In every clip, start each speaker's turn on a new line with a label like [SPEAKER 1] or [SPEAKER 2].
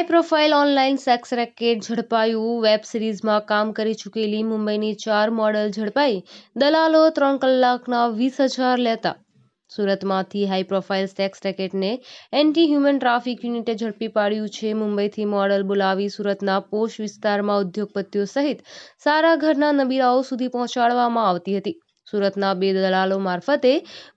[SPEAKER 1] High profile online sex racket ઝડપાયું. Web સિરીઝમાં કામ કરી ચૂકેલી મુંબઈની ચાર મોડલ ઝડપાઈ. દલાલો ત્રણ કલાકના વીસ હજાર લેતા. સુરતમાંથી હાઈ પ્રોફાઇલ સેક્સ રેકેટને એન્ટી હ્યુમન ટ્રાફિક યુનિટે ઝડપી પાડ્યું છે. મુંબઈથી મોડલ બોલાવી સુરતના પોશ વિસ્તારમાં ઉદ્યોગપતિઓ સહિત સારા ઘરના નબીરાઓ સુધી પહોંચાડવામાં આવતી હતી. સુરતના બે દલાલો મારફતે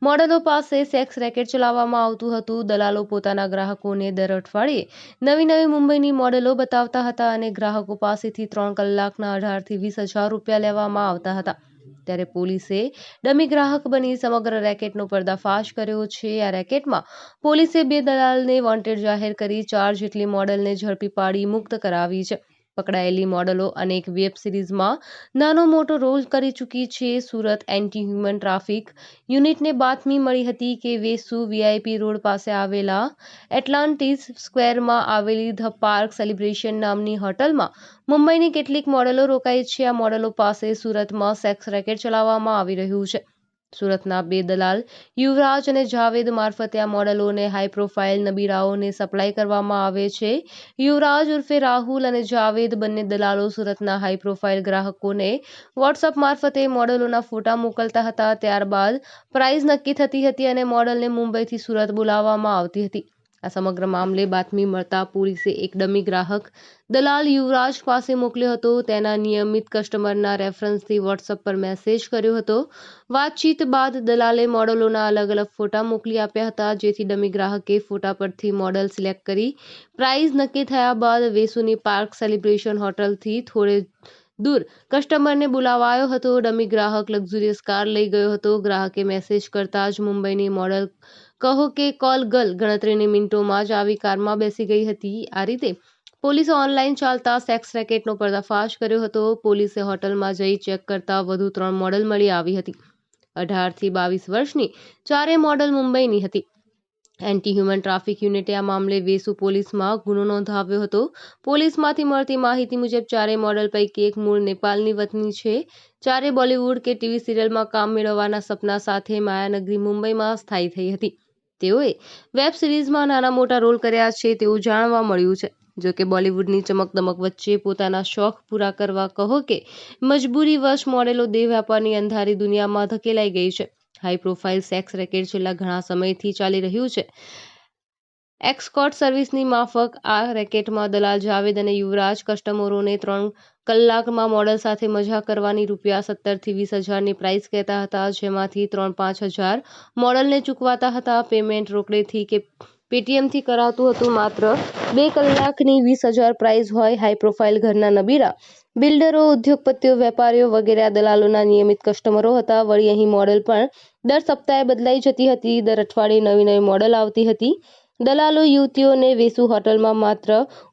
[SPEAKER 1] મોડલો પાસે સેક્સ રેકેટ ચલાવવામાં આવતું હતું. દલાલો પોતાના ગ્રાહકોને દર અઠવાડિયે નવી નવી મુંબઈની મોડેલો બતાવતા હતા અને ગ્રાહકો પાસેથી ત્રણ કલાકના અઢારથી વીસ હજાર રૂપિયા લેવામાં આવતા હતા. ત્યારે પોલીસે ડમી ગ્રાહક બની સમગ્ર રેકેટનો પર્દાફાશ કર્યો છે. આ રેકેટમાં પોલીસે બે દલાલને વોન્ટેડ જાહેર કરી ચાર જેટલી મોડલને ઝડપી પાડી મુક્ત કરાવી છે. પકડાયેલી મોડલો અનેક વેબ સિરીઝમાં નાનો મોટો રોલ કરી ચૂકી છે સુરત એન્ટી હ્યુમન ટ્રાફિક. યુનિટને બાતમી મળી હતી કે વેસુ વીઆઈપી રોડ પાસે આવેલા એટલાન્ટિસ સ્ક્વેરમાં આવેલી ધ પાર્ક સેલિબ્રેશન નામની હોટલમાં મુંબઈની કેટલીક મોડલો રોકાઈ છે. આ મોડલો પાસે સુરતમાં સેક્સ રેકેટ ચલાવવામાં આવી રહ્યું છે. સુરતના બે દલાલ યુવરાજ અને જાવેદ મારફતે આ મોડલોને હાઈ પ્રોફાઇલ નબીરાઓને સપ્લાય કરવામાં આવે છે. યુવરાજ ઉર્ફે રાહુલ અને જાવેદ બંને દલાલો સુરતના હાઈ પ્રોફાઇલ ગ્રાહકોને વોટ્સઅપ મારફતે મોડલોના ફોટા મોકલતા હતા. ત્યારબાદ પ્રાઇઝ નક્કી થતી હતી અને મોડલને મુંબઈથી સુરત બોલાવવામાં આવતી હતી. આ સમગ્ર મામલે બાતમી મળતા પોલીસે એક ડમી ગ્રાહક દલાલ યુવરાજ પાસે મોકલ્યો હતો. તેના નિયમિત કસ્ટમરના રેફરન્સથી વોટ્સઅપ પર મેસેજ કર્યો હતો. વાતચીત બાદ દલાલે મોડલોના અલગ અલગ ફોટા મોકલી આપ્યા હતા, જેથી ડમી ગ્રાહકે ફોટા પરથી મોડલ સિલેક્ટ કરી પ્રાઇઝ નક્કી થયા બાદ વેસુની પાર્ક સેલિબ્રેશન હોટલથી થોડે દૂર કસ્ટમરને બોલાવાયો હતો. ડમી ગ્રાહક લક્ઝુરિયસ કાર લઈ ગયો હતો. ગ્રાહકે મેસેજ કરતા જ મુંબઈની મોડલ કહો કે કોલ ગર્લ ગણતરીની મિનિટોમાં જ આવી કારમાં બેસી ગઈ હતી. આ રીતે પોલીસે ઓનલાઈન ચાલતા સેક્સ રેકેટનો પર્દાફાશ કર્યો હતો. પોલીસે હોટલમાં જઈ ચેક કરતા વધુ ત્રણ મોડલ મળી આવી હતી. અઢારથી બાવીસ વર્ષની ચારે મોડલ મુંબઈની હતી. એન્ટી હ્યુમન ટ્રાફિક યુનિટે આ મામલે વેસુ પોલીસમાં ગુનો નોંધાવ્યો હતો. પોલીસમાંથી મળતી માહિતી મુજબ ચારે મોડલ પૈકી એક મૂળ નેપાળની વતની છે. ચારે બોલિવૂડ કે ટીવી સિરિયલમાં કામ મેળવવાના સપના સાથે માયાનગરી મુંબઈમાં સ્થાયી થઈ હતી. તેઓએ વેબ સિરીઝમાં નાના મોટા રોલ કર્યા છે તેવું જાણવા મળ્યું છે. જો કે બોલિવૂડની ચમકદમક વચ્ચે પોતાના શોખ પૂરા કરવા કહો કે મજબૂરી વશ મોડેલો દેહ વ્યાપારની અંધારી દુનિયામાં ધકેલાઈ ગઈ છે. હાઈ પ્રોફાઇલ સેક્સ રેકેટ છેલ્લા ઘણા સમયથી ચાલી રહ્યું છે. એક્સકોટ સર્વિસની માફક, આ રેકેટમાં દલાલ જાવેદ અને યુવરાજ કસ્ટમરોને ત્રણ કલાકમાં મોડલ સાથે મજા કરવાની રૂપિયા સત્તરથી વીસ હજારની પ્રાઇસ કહેતા હતા, જેમાંથી ત્રણ પાંચ હજાર મોડલને ચૂકવાતા હતા. પેમેન્ટ રોકડેથી કે પેટીએમથી કરાતું હતું માત્ર બે કલાકની વીસ હજાર પ્રાઇઝ હોય હાઈ પ્રોફાઇલ ઘરના નબીરા, બિલ્ડરો, ઉદ્યોગપતિઓ, વેપારીઓ વગેરે આ દલાલોના નિયમિત કસ્ટમરો હતા. વળી અહીં મોડલ પણ દર સપ્તાહે બદલાઈ જતી હતી. દર અઠવાડિયે નવી નવી મોડલ આવતી હતી. દલાલો યુવતીઓને વેસુ હોટલમાં માત્ર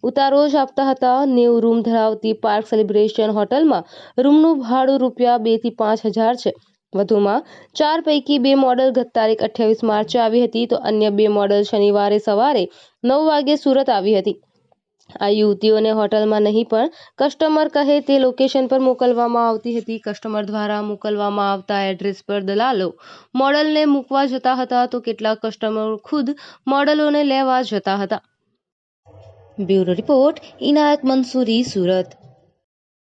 [SPEAKER 1] ઉતારો જ આપતા હતા. નેવું રૂમ ધરાવતી પાર્ક સેલિબ્રેશન હોટલમાં રૂમનું ભાડું રૂપિયા બેથી પાંચ હજાર છે. વધુમાં ચાર પૈકી બે મોડલ ગત તારીખ અઠ્યાવીસ માર્ચે આવી હતી તો અન્ય બે મોડલ શનિવારે સવારે નવ વાગે સુરત આવી હતી. આ યુવતીઓને હોટલમાં નહીં, પણ કસ્ટમર કહે તે લોકેશન પર મોકલવામાં આવતી હતી. કસ્ટમર દ્વારા મોકલવામાં આવતા એડ્રેસ પર દલાલો મોડલને મૂકવા જતા હતા તો કેટલાક કસ્ટમરો ખુદ મોડલોને લેવા જતા હતા. Bureau report Inayat Mansuri, Surat.